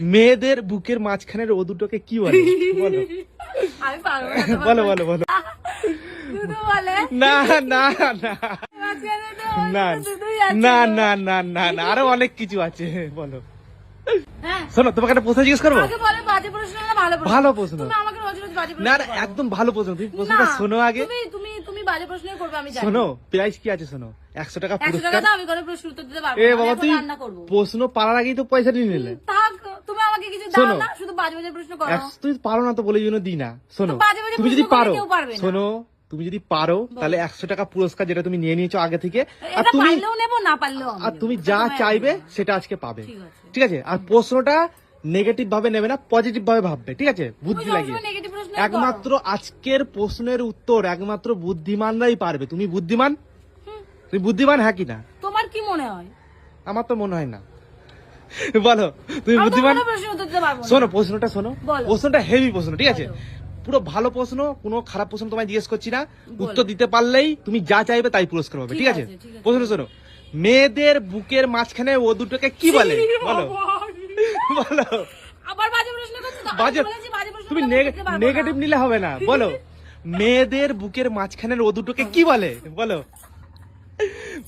মেয়েদের বুকের মাঝখানের ও দুটোকে কি বলে? বলো। বলো বলো বলো। না না না। না না না না না না আরও অনেক কিছু আছে বলো। হ্যাঁ। শোনো তোমাকে একটা প্রশ্ন জিজ্ঞেস করব? ভালো প্রশ্ন। না না, একদম ভালো প্রশ্ন। তুমি প্রশ্নটা শোনো আগে। তুমি তুমি তুমি বাজে প্রশ্ন করবে আমি জানি। শোনো প্রাইস কি আছে শোনো? একশো টাকা একশো টাকা আমি কোনো প্রশ্ন উত্তর দিতে পারব এ বাবা তুই প্রশ্ন পারার আগেই তো পয়সা নিয়ে নিলে। তুমি আমাকে কিছু দাও। না শুধু বাজে বাজে প্রশ্ন করো। তুমি পারো না তো বলে জন্য দিই না। শোনো তুমি যদি পারো। শোনো তুমি যদি পারো তাহলে একশো টাকা পুরস্কার যেটা তুমি নিয়ে নিয়েছো আগে থেকে আর তুমি না পারলেও আর তুমি যা চাইবে সেটা আজকে পাবে। ঠিক আছে। আর প্রশ্নটা নেগেটিভ ভাবে নেবে না পজিটিভ ভাবে ভাববে ঠিক আছে? বুদ্ধি লাগিয়ে। একমাত্র আজকের প্রশ্নের উত্তর একমাত্র বুদ্ধিমানরাই পারবে। তুমি বুদ্ধিমান? তুমি বুদ্ধিমান হ্যাঁ কি না? তোমার কি মনে হয়? আমার তো মনে হয় না। বলো তুমি বুদ্ধিমান? শোনো প্রশ্নটা শোনো। প্রশ্নটা হেভি প্রশ্ন ঠিক আছে? পুরো ভালো প্রশ্ন কোনো খারাপ প্রশ্ন তোমায় জিজ্ঞেস করছি না। উত্তর দিতে পারলেই তুমি যা চাইবে তাই পুরস্কার পাবে ঠিক আছে। প্রশ্ন শোনো। মেয়েদের বুকের মাঝখানে ও দুটোকে কি বলে? বলো। বলো। আবার বাজে প্রশ্ন তুমি। নেগেটিভ নিলে হবে না। বলো। মেয়েদের বুকের মাঝখানের ও দুটোকে কি বলে? বলো।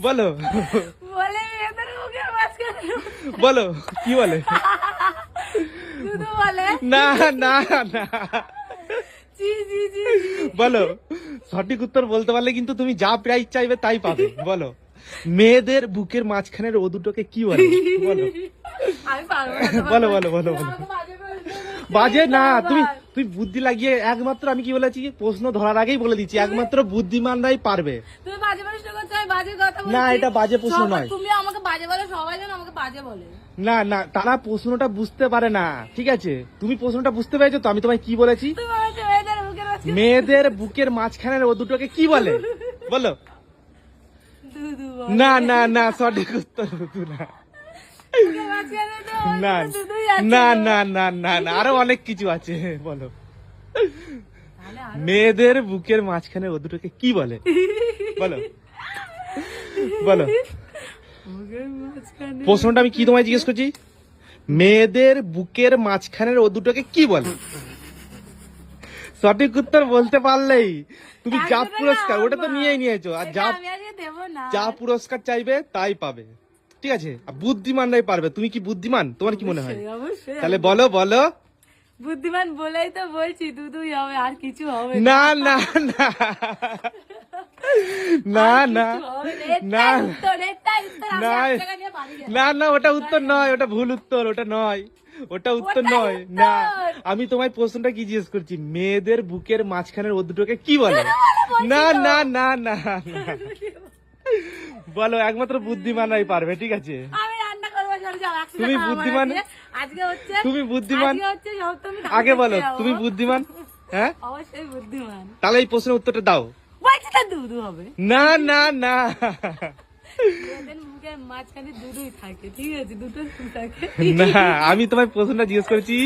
বলো বলে এদের মুখের মাঝখানে বলো কি বলে? না না। বলো সঠিক উত্তর বলতে পারলে কিন্তু তুমি যা প্রাইজ চাইবে তাই পাবে। বলো মেয়েদের বুকের মাঝখানের ও দুটোকে কি বলে? বলো। বলো, বলো, বলো, বলো। বাজে না তুমি। তুমি বুদ্ধি লাগিয়ে একমাত্র আমি কি বলেছি? প্রশ্ন ধরার আগেই বলে দিচ্ছি একমাত্র বুদ্ধিমানরাই পারবে। তুমি বাজে আমি বাজে কথা বলছি। না, এটা বাজে প্রশ্ন নয়। তুমি আমাকে বাজে বলে সবাই যেন আমাকে বাজে বলে। না না তারা প্রশ্নটা বুঝতে পারে না। ঠিক আছে? তুমি প্রশ্নটা বুঝতে পেরেছ তো? আমি তোমায় কি বলেছি? মেয়েদের বুকের মাঝখানের ও দুটোকে কি বলে? বলো। না না না সঠিক উত্তর না। না না না না না না আরও অনেক কিছু আছে বলো। মেয়েদের বুকের মাঝখানে ও দুটোকে কি বলে? বলো। বলো। প্রশ্নটা আমি কি তোমায় জিজ্ঞেস করছি? মেয়েদের বুকের মাঝখানের ও দুটোকে কি বলে? সঠিক উত্তর বলতে পারলেই। তুমি যা পুরস্কার ওটা তো। নিয়েই নিয়েছো। আর যা যা পুরস্কার চাইবে তাই পাবে। ঠিক আছে? আর বুদ্ধিমানরাই পারবে। তুমি কি বুদ্ধিমান? তোমার কি মনে হয়? তাহলে বলো বলো। বুদ্ধিমান বলেই তো বলছি দুধুই হবে আর কিছু হবে না না না। না না না। না। না। ওটা উত্তর নয় ওটা ভুল উত্তর ওটা নয় ওটা উত্তর নয় না। আমি তোমায় প্রশ্নটা কি জিজ্ঞেস করছি? মেয়েদের বুকের মাঝখানের ও দুটোকে কি বলে? না না না না বলো একমাত্র বুদ্ধিমান বুদ্ধিমানরাই পারবে ঠিক আছে? তুমি বুদ্ধিমান- তুমি বুদ্ধিমান- আগে বলো তুমি বুদ্ধিমান? হ্যাঁ? অবশ্যই বুদ্ধিমান। তাহলে এই প্রশ্নের উত্তরটা দাও। হবে। না না না। আমি তোমায় প্রশ্নটা জিজ্ঞেস করেছি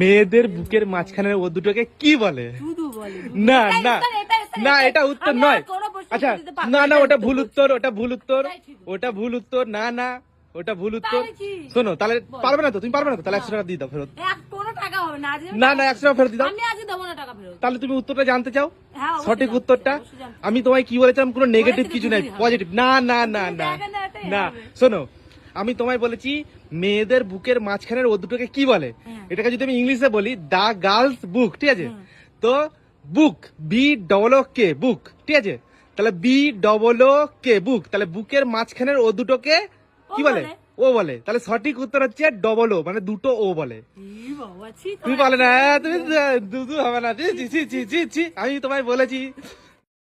মেয়েদের বুকের মাঝখানে ও দুটোকে কি বলে? দুধু। না না না এটা উত্তর নয়। আচ্ছা না না ওটা ভুল উত্তর। ওটা ভুল উত্তর। ওটা ভুল উত্তর না না ওটা ভুল উত্তর। শোনো তাহলে পারবে না তো তুমি পারবে না তো তাহলে একশো টাকা দিয়ে দাও ফেরত। টাকা হবে না না না একশো টাকা ফেরত দিয়ে দাও আমি আজকে দেবো না টাকা ফেরত। তাহলে তুমি উত্তরটা জানতে চাও? হ্যাঁ সঠিক উত্তরটা? আমি তোমায় কি বলেছিলাম? কোনো নেগেটিভ কিছু নাই পজিটিভ না। না না না না। শোনো আমি তোমায় বলেছি মেয়েদের বুকের মাঝখানের ও দুটোকে কি বলে? হ্যাঁ। এটাকে যদি আমি ইংলিশে বলি দা গার্লস বুক ঠিক আছে? তো বুক বি ডবল ও কে বুক ঠিক আছে? তাহলে বি ডবল ও কে বুক। তাহলে বুকের মাঝখানের ও দুটোকে কি বলে। ও বলে। তাহলে সঠিক উত্তর হচ্ছে ডবল ও মানে দুটো ও বলে। তুমি বলে না তুমি দুদু হবে না ছি, ছি, ছি, ছি, ছি, ছি। আমি তোমায় বলেছি।